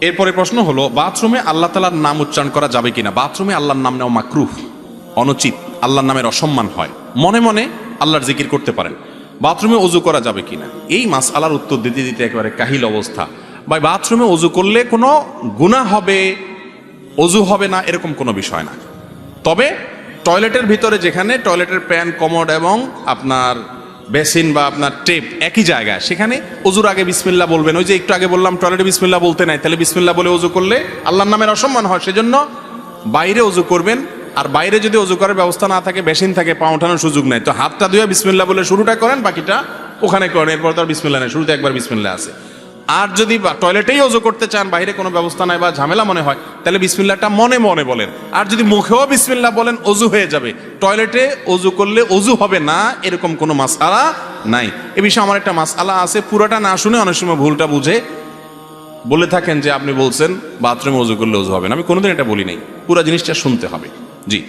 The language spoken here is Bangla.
এরপরে প্রশ্ন হলো, বাথরুমে আল্লাহ তালার নাম উচ্চারণ করা যাবে কিনা? বাথরুমে আল্লাহর নাম নেওয়া মাকরুহ, অনুচিত, আল্লাহর নামের অসম্মান হয়। মনে মনে আল্লাহর জিকির করতে পারেন। বাথরুমে অজু করা যাবে কিনা? এই মাস আল্লাহর উত্তর দিতে দিতে একেবারে কাহিল অবস্থা। বা বাথরুমে অজু করলে কোনো গুণা হবে অজু হবে না, এরকম কোনো বিষয় না। তবে, টয়লেটের ভিতরে যেখানে টয়লেটের প্যান, কমোড এবং আপনার বেসিন বা আপনার টেপ একই জায়গায় সেখানে অজুর আগে বিসমিল্লা বলবেন। ওই যে একটু আগে বললাম টয়লেটে বিসমিল্লা বলতে নাই। তাহলে বিসমিল্লা বলে অজু করলে আল্লাহর নামের অসম্মান হয়, সেজন্য বাইরে অজু করবেন। আর বাইরে যদি অজু করার ব্যবস্থা না থাকে, বেসিন থাকে, পা ওঠানোর সুযোগ নেই। তো হাতটা ধুয়ে বিসমিল্লা বলে শুরুটা করেন, বাকিটা ওখানে করেন। এরপর তো আর বিসমিল্লা নেই, শুরুতে একবার বিসমিল্লা আছে। আর যদি টয়লেটেই অজু করতে চান, বাইরে কোনো ব্যবস্থা নাই বা ঝামেলা মনে হয়, তাহলে বিসমিল্লাটা মনে মনে বলেন। আর যদি মুখেও বিসমিল্লা বলেন, অজু হয়ে যাবে। টয়লেটে অজু করলে অজু হবে না, এরকম কোনো মাসালা নাই। এ বিষয়ে আমার একটা মাসালা আছে, পুরোটা না শুনে অনেক সময় ভুলটা বুঝে বলে থাকেন যে আপনি বলছেন, বাথরুমে অজু করলে অজু হবে না। আমি কোনোদিন এটা বলি নাই, পুরো জিনিসটা শুনতে হবে। জি।